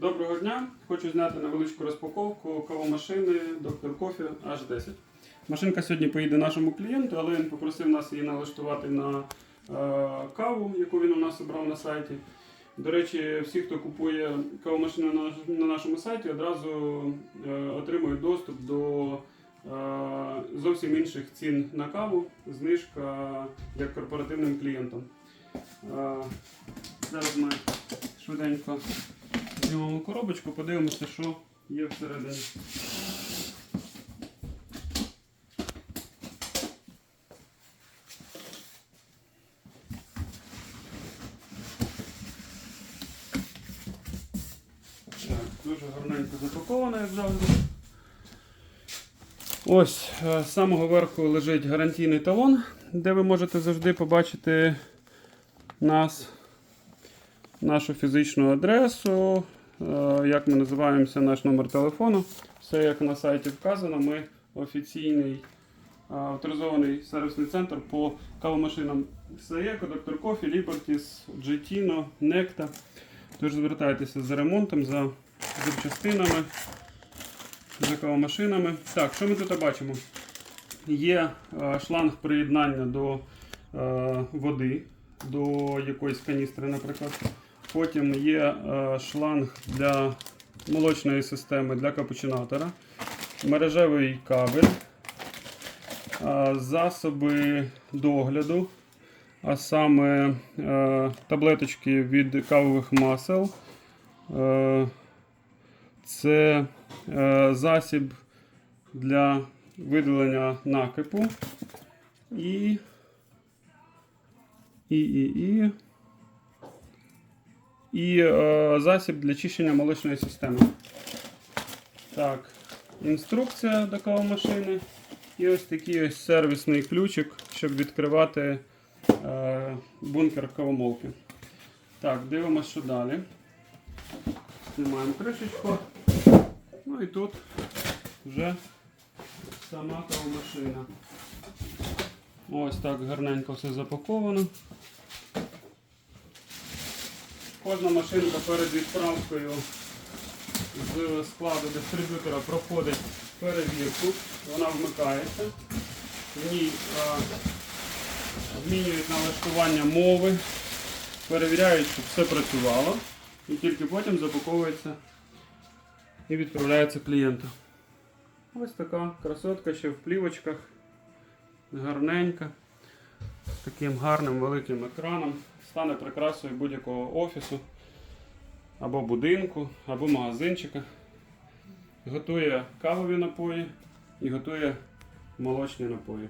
Доброго дня! Хочу зняти невеличку розпаковку кавомашини Dr. Coffee H10. Машинка сьогодні поїде нашому клієнту, але він попросив нас її налаштувати на е, каву, яку він у нас обрав на сайті. До речі, всі, хто купує кавомашину на, на нашому сайті, одразу е, отримують доступ до е, зовсім інших цін на каву, знижка як корпоративним клієнтам. Зараз ми швиденько знімемо коробочку, подивимося, що є всередині. Дуже гарненько запаковано, як завжди. Ось е, з самого верху лежить гарантійний талон, де ви можете завжди побачити нас, нашу фізичну адресу, як ми називаємося, наш номер телефону. Все як на сайті вказано. Ми офіційний е, авторизований сервісний центр по кавомашинам Saeco, Dr. Coffee, Liberties, Gitino, Necta. Тож звертайтеся за ремонтом, за запчастинами, за кавомашинами. Так, що ми тут бачимо? Є е, шланг приєднання до е, води, до якоїсь каністри, наприклад. Потім є е, шланг для молочної системи для капучинатора, мережевий кабель, е, засоби догляду, а саме е, таблеточки від кавових масел. Це засіб для видалення накипу і, і, і, і, і е, засіб для чищення молочної системи. Так, інструкція до кавомашини. І ось такий ось сервісний ключик, щоб відкривати е, бункер кавомолки. Так, дивимося, що далі. Знімаємо кришечку. Ну і тут вже сама кавомашина. Ось так гарненько все запаковано. Кожна машинка перед відправкою з складу дистриб'ютора проходить перевірку. Вона вмикається. В ній змінюють налаштування мови, перевіряють, щоб все працювало. І тільки потім запаковується і відправляється клієнту. Ось така красотка ще в плівочках. Гарненька. З таким гарним великим екраном. Стане прикрасою будь-якого офісу, або будинку, або магазинчика. Готує кавові напої і готує молочні напої.